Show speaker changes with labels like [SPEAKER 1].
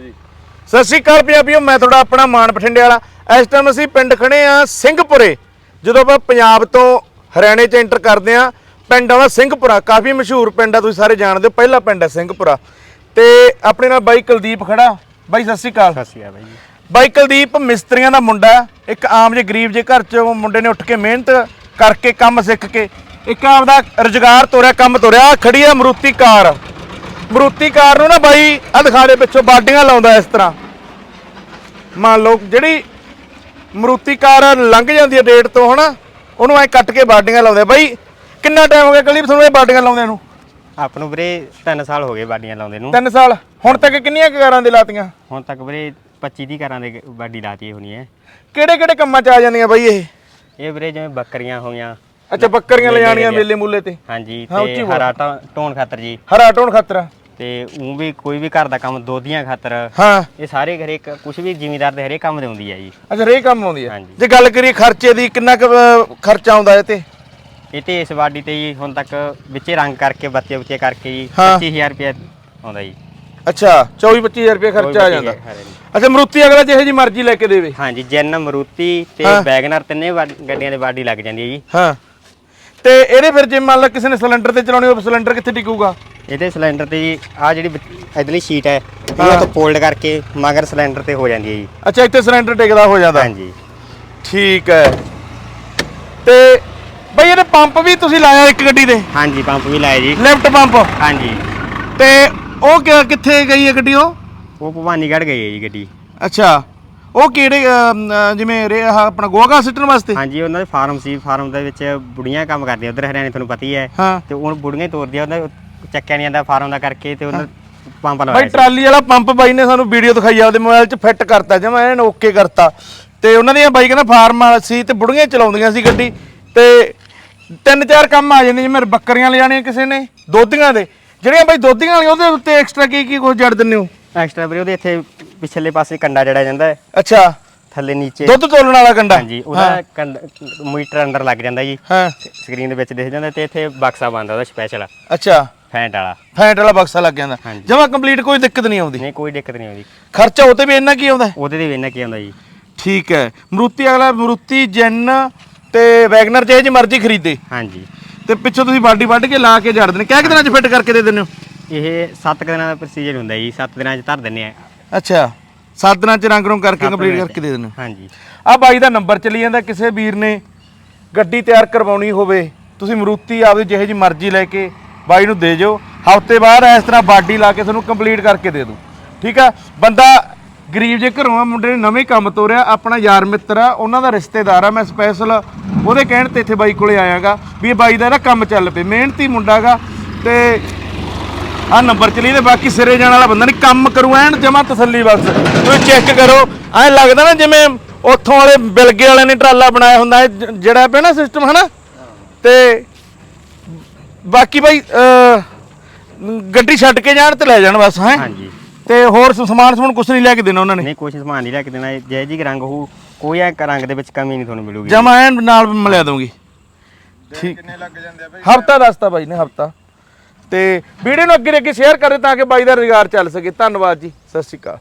[SPEAKER 1] ਸਤਿ ਸ਼੍ਰੀ ਅਕਾਲ ਪੰਜਾਬੀਓ ਮੈਂ ਤੁਹਾਡਾ ਆਪਣਾ ਮਾਨ ਬਠਿੰਡੇ ਵਾਲਾ। ਇਸ ਟਾਈਮ ਅਸੀਂ ਪਿੰਡ ਖੜੇ ਆ ਸਿੰਘਪੁਰੇ। ਜਦੋਂ ਆਪਾਂ ਪੰਜਾਬ ਤੋਂ ਹਰਿਆਣੇ ਚ ਐਂਟਰ ਕਰਦੇ ਆ ਪਿੰਡ ਆਵਾ ਸਿੰਘਪੁਰਾ ਕਾਫੀ ਮਸ਼ਹੂਰ ਪਿੰਡ ਆ ਤੁਸੀਂ ਸਾਰੇ ਜਾਣਦੇ ਹੋ ਪਹਿਲਾ ਪਿੰਡ ਹੈ ਸਿੰਘਪੁਰਾ। ਤੇ ਆਪਣੇ ਨਾਲ ਬਾਈ ਕੁਲਦੀਪ ਖੜਾ। ਬਾਈ ਸਤਿ ਸ਼੍ਰੀ ਅਕਾਲ।
[SPEAKER 2] ਸਤਿ ਸ਼੍ਰੀ ਅਕਾਲ ਬਾਈ ਜੀ।
[SPEAKER 1] ਬਾਈ ਕੁਲਦੀਪ ਮਿਸਤਰੀਆਂ ਦਾ ਮੁੰਡਾ ਹੈ। ਇੱਕ ਆਮ ਜੇ ਗਰੀਬ ਜੇ ਘਰ ਚ ਮੁੰਡੇ ਨੇ ਉੱਠ ਕੇ ਮਿਹਨਤ ਕਰਕੇ ਕੰਮ ਸਿੱਖ ਕੇ ਇੱਕ ਆਪਦਾ ਰੁਜ਼ਗਾਰ ਤੋਰਿਆ ਕੰਮ ਤੋਰਿਆ ਆਹ ਖੜੀ ਆ ਮਰੂਤੀ ਕਾਰ। ਮਰੂਤੀ ਕਾਰ ਨੂੰ ਨਾ ਬਾਈ ਆ ਦਿਖਾ ਦੇ ਪਿੱਛੋਂ ਬਾਡੀਆਂ ਲਾਉਂਦਾ ਇਸ ਤਰ੍ਹਾਂ। ਮੰਨ ਲਓ ਜਿਹੜੀ ਮਰੂਤੀ ਕਾਰ ਲੰਘ ਜਾਂਦੀ ਹੈ ਡੇਟ ਤੋਂ ਹਨਾ? ਉਹਨੂੰ ਐ ਕੱਟ ਕੇ ਬਾਡੀਆਂ ਲਾਉਂਦੇ। ਬਾਈ ਕਿੰਨਾ ਟਾਈਮ ਹੋ ਗਿਆ ਕੁਲਦੀਪ ਤੁਹਾਨੂੰ ਇਹ ਬਾਡੀਆਂ ਲਾਉਂਦਿਆਂ ਨੂੰ?
[SPEAKER 2] ਆਪ ਨੂੰ ਵੀਰੇ 3 ਸਾਲ ਹੋ ਗਏ ਬਾਡੀਆਂ ਲਾਉਂਦੇ ਨੂੰ।
[SPEAKER 1] 3 ਸਾਲ। ਹੁਣ ਤੱਕ ਕਿੰਨੀਆਂ ਕਾਰਾਂ ਦੇ ਲਾਤੀਆਂ?
[SPEAKER 2] ਹੁਣ ਤੱਕ ਵੀਰੇ 25 ਦੀ ਘਰਾਂ ਦੇ ਬਾਡੀ ਲਾਤੀ ਹੋਣੀ ਹੈ।
[SPEAKER 1] ਕਿਹੜੇ ਕਿਹੜੇ ਕੰਮਾਂ ਚ ਆ ਜਾਂਦੀਆਂ ਬਾਈ ਇਹ?
[SPEAKER 2] ਇਹ ਵੀਰੇ ਜਿਵੇਂ ਬੱਕਰੀਆਂ ਹੋਈਆਂ
[SPEAKER 1] ਅੱਛਾ ਬੱਕਰੀਆਂ ਲੈ
[SPEAKER 2] ਮੇਲੇ
[SPEAKER 1] ਮੇਲੇ ਤੇ।
[SPEAKER 2] ਹਾਂਜੀ ਤੇ। ਹਰਾ ਟੋਣ ਖਾਤਰ ਜੀ।
[SPEAKER 1] ਹਰਾ ਟੋਣ ਖਾਤਰ।
[SPEAKER 2] ਤੇ ਉਹ ਵੀ ਕੋਈ ਵੀ ਘਰ ਦਾ ਕੰਮ ਦੋਧੀਆਂ ਖਾਤਰ
[SPEAKER 1] ਹਾਂ।
[SPEAKER 2] ਇਹ ਸਾਰੇ ਹਰੇਕ ਕੁਝ ਵੀ ਜ਼ਿਮੀਦਾਰ ਦੇ ਹਰੇਕ ਕੰਮ ਦੇ ਹੁੰਦੀ ਹੈ ਜੀ।
[SPEAKER 1] ਅੱਛਾ ਰੇ ਕੰਮ ਆਉਂਦੀ ਹੈ
[SPEAKER 2] ਹਾਂਜੀ।
[SPEAKER 1] ਜੇ ਗੱਲ ਕਰੀਏ ਖਰਚੇ ਦੀ ਕਿੰਨਾ ਕੁ ਅਹ, ਖਰਚਾ ਆਉਂਦਾ ਇਹ ਤੇ?
[SPEAKER 2] ਇਹ ਤੇ ਇਸ ਬਾਡੀ ਤੇ ਜੀ ਹੁਣ ਤੱਕ ਵਿੱਚੇ ਰੰਗ ਕਰਕੇ ਬੱਚੇ ਬੁੱਚੇ ਕਰਕੇ ਜੀ
[SPEAKER 1] ਹਾਂ।
[SPEAKER 2] 25000 ਰੁਪਏ ਆਉਂਦਾ ਜੀ।
[SPEAKER 1] ਅੱਛਾ 24 25000 ਰੁਪਏ ਖਰਚਾ ਆ ਜਾਂਦਾ। ਅੱਛਾ ਮਰੂਤੀ ਅਗਲਾ ਜਿਹੇ ਜੀ ਮਰਜ਼ੀ ਲੈ ਕੇ ਦੇਵੇ?
[SPEAKER 2] ਹਾਂਜੀ ਜੈਨ ਮਰੂਤੀ ਤੇ
[SPEAKER 1] ਹਾਂ।
[SPEAKER 2] ਵੈਗਨਰ ਤਿੰਨੇ ਵਾ- ਗੱਡੀਆਂ ਦੇ ਬਾਡੀ ਲੱਗ ਜਾਂਦੀ ਹੈ ਜੀ।
[SPEAKER 1] ਹਾਂ। ਤੇ ਇਹਦੇ ਫਿਰ ਜੇ ਮੰਨ ਲਾ ਕਿਸੇ ਨੇ ਸਿਲੰਡਰ ਤੇ ਚਲਾਉਣੀ ਹੋਵੇ ਸਿਲੰਡਰ ਕਿੱਥੇ ਟਿਕੂਗਾ?
[SPEAKER 2] ਇਹਦੇ ਸਿਲੰਡਰ ਤੇ ਜੀ ਆ ਜਿਹੜੀ ਇਧਰਲੀ ਸ਼ੀਟ ਹੈ ਇਹ ਤੋਂ ਫੋਲਡ ਕਰਕੇ ਮਗਰ ਸਿਲੰਡਰ ਤੇ ਹੋ ਜਾਂਦੀ ਹੈ ਜੀ।
[SPEAKER 1] ਅੱਛਾ ਇੱਥੇ ਸਿਲੰਡਰ ਟਿਕਦਾ ਹੋ ਜਾਂਦਾ।
[SPEAKER 2] ਹਾਂਜੀ।
[SPEAKER 1] ਠੀਕ ਹੈ। ਤੇ ਬਈ ਇਹਦੇ ਪੰਪ ਵੀ ਤੁਸੀਂ ਲਾਇਆ ਇੱਕ ਗੱਡੀ ਦੇ?
[SPEAKER 2] ਹਾਂਜੀ ਪੰਪ ਵੀ ਲਾਇਆ ਜੀ।
[SPEAKER 1] Lift pump?
[SPEAKER 2] ਹਾਂਜੀ।
[SPEAKER 1] ਤੇ ਉਹ ਕਿੱਥੇ ਗਈ ਹੈ ਗੱਡੀ ਉਹ?
[SPEAKER 2] ਉਹ ਭਵਾਨੀਗੜ੍ਹ ਗਈ ਹੈ ਜੀ ਗੱਡੀ।
[SPEAKER 1] ਅੱਛਾ। ਉਹ ਕਿਹੜੇ ਜਿਵੇਂ ਰੇ ਆਪਣਾ ਗੋਗਾ ਸਿੱਟਣ ਵਾਸਤੇ?
[SPEAKER 2] ਹਾਂਜੀ ਉਹਨਾਂ ਦੇ ਫਾਰਮ ਸੀ ਫਾਰਮ ਦੇ ਵਿੱਚ ਬੁੜੀਆਂ ਕੰਮ ਕਰਦੀਆਂ ਉਧਰ ਹਰਿਆਣੇ ਤੁਹਾਨੂੰ ਪਤਾ ਹੀ ਹੈ। ਤੇ ਉਹ ਬੁੜੀਆਂ ਹੀ ਤੋਰਦੀਆਂ ਉਹਨਾਂ ਚੱਕਿਆ ਨਹੀਂ ਜਾਂਦਾ ਫਾਰਮ ਦਾ ਕਰਕੇ ਤੇ ਉਹਨਾਂ ਪੰਪ
[SPEAKER 1] ਬਾਈ
[SPEAKER 2] ਲਵਾਇਆ ਸੀ।
[SPEAKER 1] ਟਰਾਲੀ ਵਾਲਾ ਪੰਪ ਬਾਈ ਨੇ ਸਾਨੂੰ ਵੀਡੀਓ ਦਿਖਾਈ ਆਪਦੇ ਮੋਬਾਈਲ 'ਚ ਫਿੱਟ ਕਰਤਾ ਜਮਾ ਐਨ ਓਕੇ ਕਰਤਾ। ਤੇ ਉਹਨਾਂ ਦੀਆਂ ਬਾਈ ਕਹਿੰਦਾ ਫਾਰਮ ਵਾਲਾ ਸੀ ਤੇ ਬੁੜੀਆਂ ਚਲਾਉਂਦੀਆਂ ਸੀ ਗੱਡੀ। ਤੇ ਤਿੰਨ ਚਾਰ ਕੰਮ ਆ ਜਾਂਦੇ ਜਿਵੇਂ ਬੱਕਰੀਆਂ ਲਿਜਾਣੀਆਂ ਕਿਸੇ ਨੇ ਦੋਧੀਆਂ ਦੇ। ਜਿਹੜੀਆਂ ਬਾਈ ਦੋਧੀਆਂ ਵਾਲੀਆਂ ਉਹਦੇ ਉੱਤੇ ਐਕਸਟਰਾ ਕੀ ਕੀ ਕੁਝ ਜੜ ਦਿੰਦੇ ਹੋ?
[SPEAKER 2] ਐਕਸਟਰਾ ਵੀਰੇ ਉਹਦੇ ਇੱਥੇ ਪਿਛਲੇ ਪਾਸੇ ਕੰਡਾ ਜੜਿਆ ਜਾਂਦਾ ਹੈ।
[SPEAKER 1] ਅੱਛਾ।
[SPEAKER 2] ਥੱਲੇ ਨੀਚੇ।
[SPEAKER 1] ਦੁੱਧ ਤੋਲਣ ਵਾਲਾ ਕੰਡਾ?
[SPEAKER 2] ਹਾਂਜੀ ਉਹਦਾ ਕੰਡ- ਮੀਟਰ ਅੰਦਰ ਲੱਗ ਜਾਂਦਾ ਜੀ।
[SPEAKER 1] ਹਾਂ।
[SPEAKER 2] ਸਕਰੀਨ ਦੇ ਵਿੱਚ ਦਿਖ ਜਾਂਦਾ ਤੇ ਇੱਥੇ ਬਕਸਾ ਬੰਦਾ ਉਹਦਾ ਸਪੈਸ਼ਲ
[SPEAKER 1] ਅੱਛਾ।
[SPEAKER 2] ਫੈਂਟ ਵਾਲਾ।
[SPEAKER 1] ਫੈਂਟ ਵਾਲਾ ਬਕਸਾ ਲੱਗ ਜਾਂਦਾ।
[SPEAKER 2] ਹਾਂਜੀ।
[SPEAKER 1] ਜਮਾ ਕੰਪਲੀਟ ਕੋਈ ਦਿੱਕਤ ਨਹੀਂ ਆਉਂਦੀ।
[SPEAKER 2] ਨਹੀਂ ਕੋਈ ਦਿੱਕਤ ਨਹੀਂ ਆਉਂਦੀ।
[SPEAKER 1] ਖਰਚਾ ਉਹ ਤੇ ਵੀ ਇੰਨਾ ਕੀ ਆਉਂਦਾ
[SPEAKER 2] ਉਹਦੇ ਦੇ ਵੀ ਇੰਨਾ ਕੀ ਆਉਂਦਾ ਜੀ।
[SPEAKER 1] ਠੀਕ ਹੈ। ਮਰੂਤੀ ਅਗਲਾ ਮਰੂਤੀ ਜੈਨ ਤੇ ਵੈਗਨਰ ਜੇ ਜੀ ਮਰਜ਼ੀ ਖਰੀਦੇ।
[SPEAKER 2] ਹਾਂਜੀ।
[SPEAKER 1] ਤੇ ਪਿੱਛੋਂ ਤੁਸੀਂ ਬਾਡੀ ਵੱਢ ਕੇ ਲਾ ਕੇ ਜੜ ਦਿੰਦੇ। ਕਿਹ ਕਿ ਦਿਨਾਂ ਚ ਫਿੱਟ ਕਰਕੇ ਦੇ ਦਿੰਦੇ ਹੋ?
[SPEAKER 2] ਇਹ 7 ਦਿਨਾਂ ਦਾ ਪ੍ਰੋਸੀਜਰ ਹੁੰਦਾ ਜੀ। 7 ਦਿਨਾਂ 'ਚ ਧਰ ਦਿੰਨੇ ਆ।
[SPEAKER 1] ਅੱਛਾ। ਸੱਤ ਦਿਨਾਂ ਚ ਰੰਗ ਰੋਂ ਕਰਕੇ ਕੰਪਲੀਟ। ਕਰਕੇ ਦੇ ਦਿੰਦੇ ਹੋ।
[SPEAKER 2] ਹਾਂਜੀ।
[SPEAKER 1] ਆ ਬਾਈ ਦਾ ਨੰਬਰ ਚੱਲੀ ਜਾਂਦਾ। ਕਿਸੇ ਵੀਰ ਨੇ ਗੱਡੀ ਤਿਆਰ ਕਰਵਾਉਣੀ ਹੋਵੇ ਤੁਸੀਂ ਮਰੂਤੀ ਆਪਦੀ ਜਿਹੇ ਜੀ ਮਰਜ਼ੀ ਲੈ ਕੇ ਬਾਈ ਨੂੰ ਦੇ ਜਾਓ। ਹਫ਼ਤੇ ਬਾਅਦ ਇਸ ਤਰ੍ਹਾਂ ਬਾਡੀ ਲਾ ਕੇ ਤੁਹਾਨੂੰ ਕੰਪਲੀਟ ਕਰਕੇ ਦੇ ਦੂ। ਠੀਕ ਆ? ਬੰਦਾ ਗਰੀਬ ਜੇ ਘਰੋਂ ਆ, ਮੁੰਡੇ ਨੇ ਨਵੇਂ ਕੰਮ ਤੋਰਿਆ, ਆਪਣਾ ਯਾਰ ਮਿੱਤਰ ਆ, ਉਹਨਾਂ ਦਾ ਰਿਸ਼ਤੇਦਾਰ ਆ, ਮੈਂ ਸਪੈਸ਼ਲ ਉਹਦੇ ਕਹਿਣ ਤੇ ਇੱਥੇ ਬਾਈ ਕੋਲੇ ਆਇਆਗਾ ਵੀ ਇਹ ਬਾਈ ਦਾ ਨਾ ਕੰਮ ਚੱਲ ਪਏ, ਮਿਹਨਤੀ ਮੁੰਡਾਗਾ ਤੇ ਆ ਨੰਬਰ ਚਲੀ ਤੇ ਬਾਕੀ ਸਿਰੇ ਜਾਣ ਵਾਲਾ ਬੰਦਾ ਨਹੀਂ ਕੰਮ ਕਰੂ, ਐਨ ਜਮਾ ਤਸੱਲੀ ਬਸ। ਤੁਸੀਂ ਚੈੱਕ ਕਰੋ, ਐ ਲੱਗਦਾ ਨਾ ਜਿਵੇਂ ਉੱਥੋਂ ਵਾਲੇ ਬਿਲਗੇ ਵਾਲਿਆਂ ਨੇ ਟਰਾਲਾ ਬਣਾਇਆ ਹੁੰਦਾ ਹੈ ਜਿਹੜਾ ਪਿਆ ਨਾ ਸਿਸਟਮ ਹਨਾ? ਤੇ ਬਾਕੀ ਭਾਈ ਅਹ, ਗੱਡੀ ਛੱਡ ਕੇ ਜਾਣ ਤੇ ਲੈ ਜਾਣ ਬਸ ਹੈ?
[SPEAKER 2] ਹਾਂਜੀ।
[SPEAKER 1] ਤੇ ਹੋਰ ਸ- ਸਮਾਨ ਸਮੂਨ ਕੁਝ ਨਹੀਂ ਲੈ ਕੇ ਦੇਣਾ ਉਹਨਾਂ ਨੇ?
[SPEAKER 2] ਨਹੀਂ ਕੋਈ ਸਮਾਨ ਨਹੀਂ ਲੈ ਕੇ ਦੇਣਾ। ਜੈ ਜੀ ਰੰਗ ਹੋਊ ਕੋਈ ਐ ਰੰਗ ਦੇ ਵਿੱਚ ਕਮੀ ਨਹੀਂ ਤੁਹਾਨੂੰ ਮਿਲੂਗੀ।
[SPEAKER 1] ਜਮਾ ਐਨ ਨਾਲ ਮਿਲਿਆ ਦਊਂਗੀ। ਠੀਕ। ਕਿੰਨੇ ਲੱਗ ਜਾਂਦੇ ਆ ਭਾਈ ਹਫਤਾ ਦੱਸਤਾ ਬਾਈ ਨੇ ਹਫਤਾ। ਤੇ ਵੀਡੀਓ ਨੂੰ ਅੱਗੇ ਅੱਗੇ ਸ਼ੇਅਰ ਕਰੇ ਤਾਂ ਕਿ ਬਾਈ ਦਾ ਰੁਜ਼ਗਾਰ ਚੱਲ ਸਕੇ। ਧੰਨਵਾਦ ਜੀ ਸਤਿ ਸ਼੍ਰੀ ਅਕਾਲ।